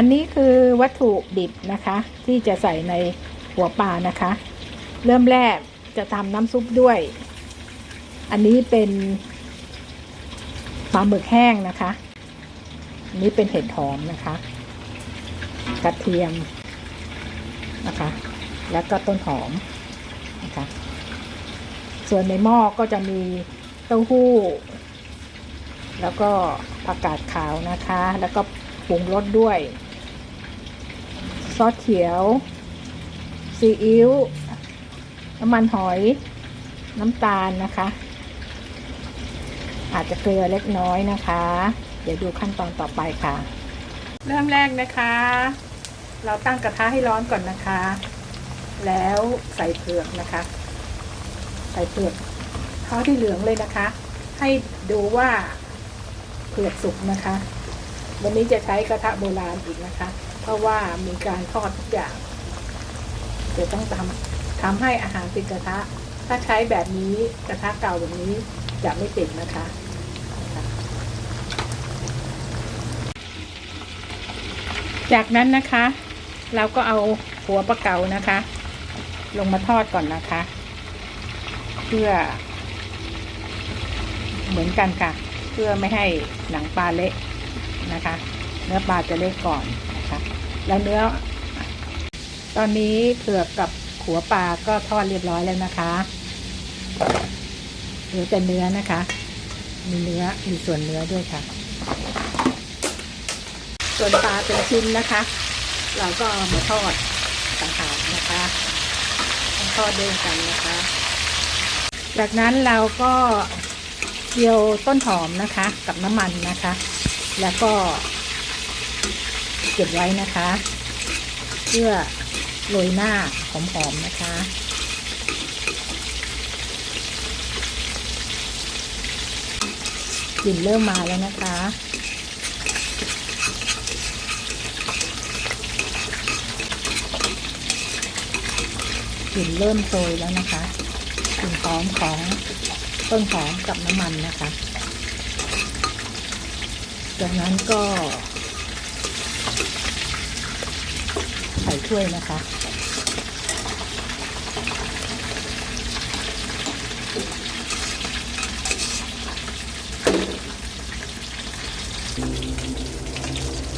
อันนี้คือวัตถุดิบนะคะ ที่จะใส่ในหัวปลานะคะ เริ่มแรกจะทำน้ำซุปด้วย อันนี้เป็นปลาหมึกแห้งนะคะอันนี้เป็นเห็ดหอมนะคะ กระเทียมนะคะ แล้วก็ต้นหอมนะคะ ส่วนในหม้อก็จะมีเต้าหู้ แล้วก็ผักกาดขาวนะคะ แล้วก็ปรุงรสด้วย ซอสเขียว ซีอิ๊ว น้ำมันหอย น้ำตาลนะคะ อาจจะเกลือเล็กน้อยนะคะ เดี๋ยวดูขั้นตอนต่อไปค่ะ เริ่มแรกนะคะ เราตั้งกระทะให้ร้อนก่อนนะคะ แล้วใส่เผือกนะคะ ใส่เผือกท่าที่เหลืองเลยนะคะ ให้ดูว่าเผือกสุกนะคะ วันนี้จะใช้กระทะโบราณอีกนะคะ ราะว่ามีการทอดทุกอย่างจะต้องทำทำให้อาหารติดกระทะ ถ้าใช้แบบนี้กระทะเก่าแบบนี้จะไม่ติดนะคะจากนั้นนะคะ เราก็เอาหัวปลาเก๋านะคะ ลงมาทอดก่อนนะคะ เพื่อ เหมือนกันค่ะ เพื่อไม่ให้หนังปลาเละนะคะ เนื้อปลาจะเละก่อน แล้วเนื้อ ตอนนี้เผือกกับหัวปลาก็ทอดเรียบร้อยแล้วนะคะเหลือแต่เนื้อนะคะ มีเนื้อมีส่วนเนื้อด้วยค่ะ ส่วนปลาเป็นชิ้นนะคะ เราก็เอามาทอดต่างหากนะคะทอดด้วยกันนะคะ จากนั้นเราก็เจียวต้นหอมนะคะ กับน้ำมันนะคะ แล้วก็ เก็บไว้นะคะ เพื่อโรยหน้าหอมๆนะคะ กลิ่นเริ่มมาแล้วนะคะกลิ่นเริ่มโชยแล้วนะคะกลิ่นหอมของต้นหอมกับน้ำมันนะคะ จากนั้นก็ใส่ ถ้วยนะคะ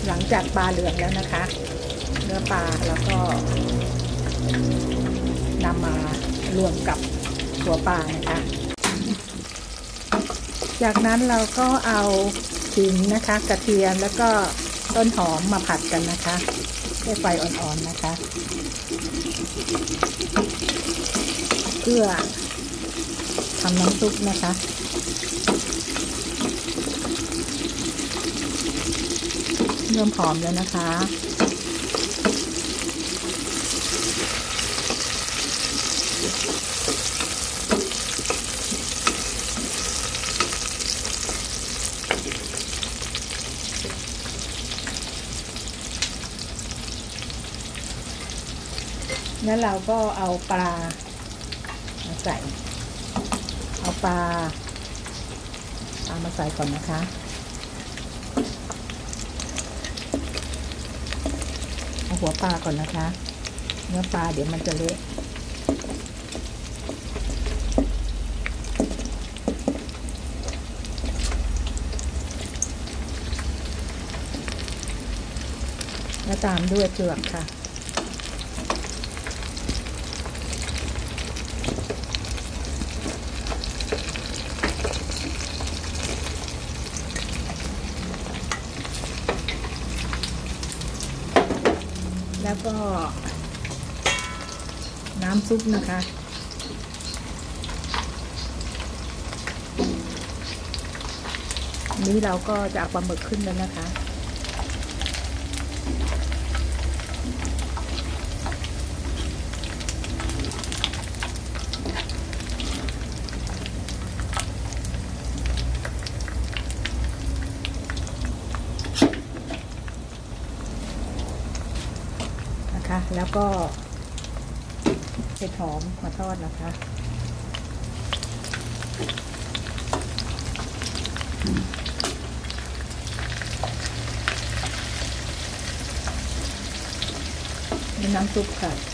หลังจากปลาเหลืองแล้วนะคะ เนื้อปลาแล้วก็นำมารวมกับหัวปลานะคะ จากนั้นเราก็เอาขิงนะคะ กระเทียมแล้วก็ต้นหอมมาผัดกันนะคะ ด้วยไฟอ่อนๆนะคะ เพื่อทำน้ำซุปนะคะเริ่มหอมแล้วนะคะ แล้วเราก็เอาปลามาใส่ เอาปลาปลามาใส่ก่อนนะคะ เอาหัวปลาก่อนนะคะ เนื้อปลาเดี๋ยวมันจะเละแล้วตามด้วยเปลือกค่ะ แล้วก็ น้ำซุปนะคะ นี้เราก็จะเอาปลาหมึกขึ้นแล้วนะคะ แล้วก็เห็ดหอมมาทอดนะคะ น้ำซุปค่ะ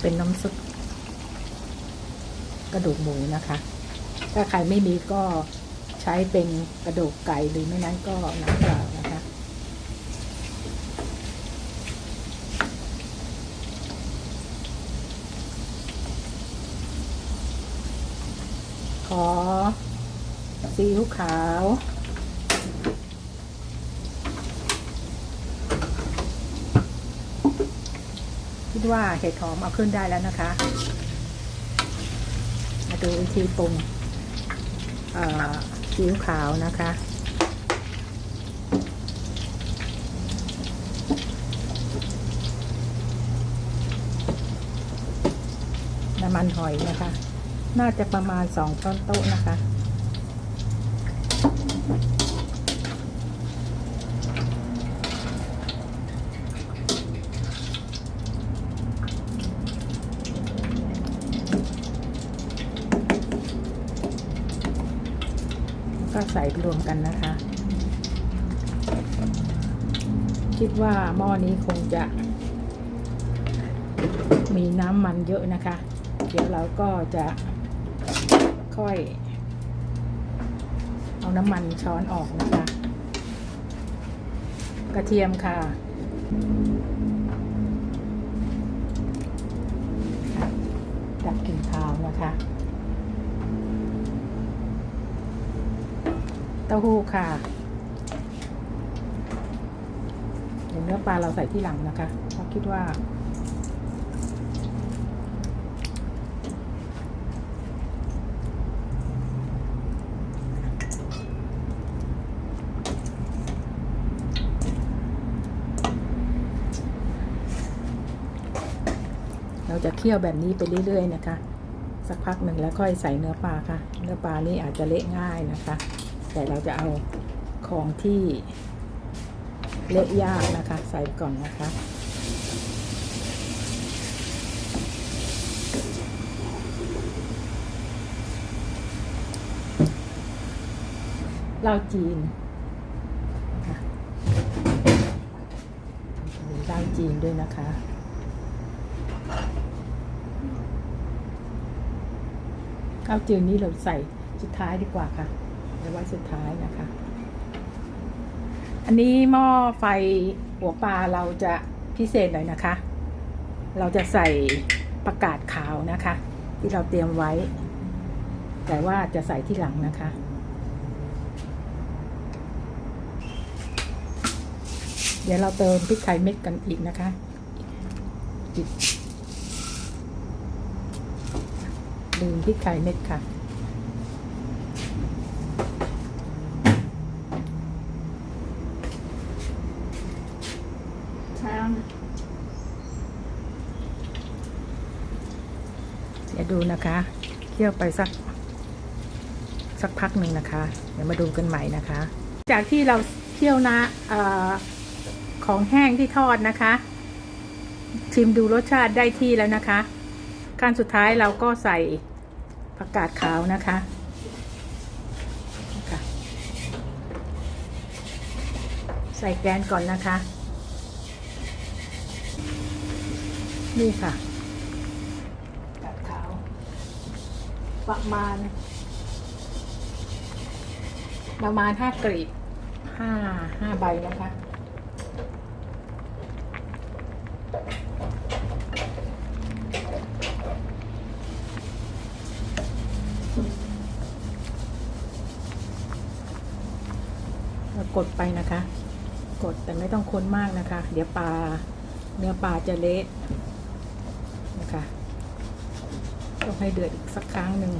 เป็นน้ำซุปกระดูกหมูนะคะ ถ้าใครไม่มีก็ใช้เป็นกระดูกไก่หรือไม่นั้นก็น้ำเปล่านะคะขอซีอิ๊วขาว คิดว่าเห็ดหอมเอาขึ้นได้แล้วนะคะ มาดูวิธีปรุงซีอิ๊วขาวนะคะน้ำมันหอยนะคะ น่าจะประมาณสองช้อนโต๊ะนะคะ ใส่รวมกันนะคะ คิดว่าหม้อนี้คงจะ มีน้ำมันเยอะนะคะ เดี๋ยวเราก็จะค่อย เอาน้ำมันช้อนออกนะคะ กระเทียมค่ะดับกลิ่นคาวนะคะ เต้าหู้ค่ะเดี๋ยวเนื้อปลาเราใส่ที่หลังนะคะ เพราะคิดว่า เราจะเคี่ยวแบบนี้ไปเรื่อยๆนะคะ สักพักหนึ่งแล้วค่อยใส่เนื้อปลาค่ะ เนื้อปลานี่อาจจะเละง่ายนะคะ แต่เราจะเอาของที่เละยากนะคะ ใส่ก่อนนะคะเหล้าจีนค่ะมีเหล้าจีนด้วยนะคะข้าวจืดนี้เราใส่สุดท้ายดีกว่าค่ะ เดี๋ยวไว้สุดท้ายนะคะ อันนี้หม้อไฟหัวปลาเราจะพิเศษหน่อยนะคะ เราจะใส่ประกาศขาวนะคะ ที่เราเตรียมไว้ แต่ว่าจะใส่ที่หลังนะคะเดี๋ยวเราเติมพริกไทยเม็ดกันอีกนะคะอีกลืมพริกไทยเม็ดค่ะ ช้าง เดูนะคะเคี่ยวไปสักสักพักหนึ่งนะคะ เดี๋ยวมาดูกันใหม่นะคะ จากที่เราเคี่ยวนะอของแห้งที่ทอดนะคะ ชิมดูรสชาติได้ที่แล้วนะคะขั้นสุดท้ายเราก็ใส่ผักกาดขาวนะคะใส่แกนก่อนนะคะ นี่ค่ะ กาดขาว ประมาณ ประมาณห้ากรีบห้าห้าใบนะคะกดไปนะคะ กดแต่ไม่ต้องค้นมากนะคะ เดี๋ยวปลาเนื้อปลาจะเละนะคะ ต้องให้เดือดอีกสักครั้งหนึ่ง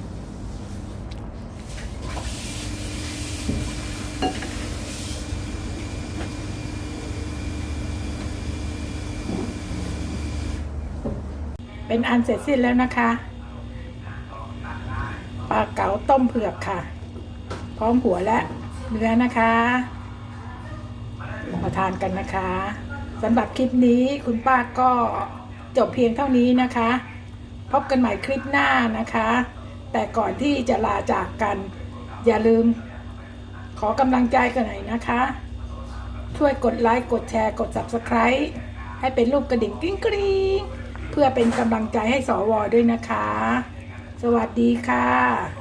เป็นอันเสร็จสิ้นแล้วนะคะปลาเก๋าต้มเผือกค่ะ พร้อมหัวและเนื้อนะคะมาทานกันนะคะสำหรับคลิปนี้คุณป้าก็จบเพียงเท่านี้นะคะ พบกันใหม่คลิปหน้านะคะ แต่ก่อนที่จะลาจากกัน อย่าลืม ขอกำลังใจกันหน่อยนะคะ ช่วยกดไลค์กดแชร์กด Subscribe ให้เป็นรูปกระดิ่งกริ๊งกริ๊งเพื่อเป็นกำลังใจให้สวด้วยนะคะ สวัสดีค่ะ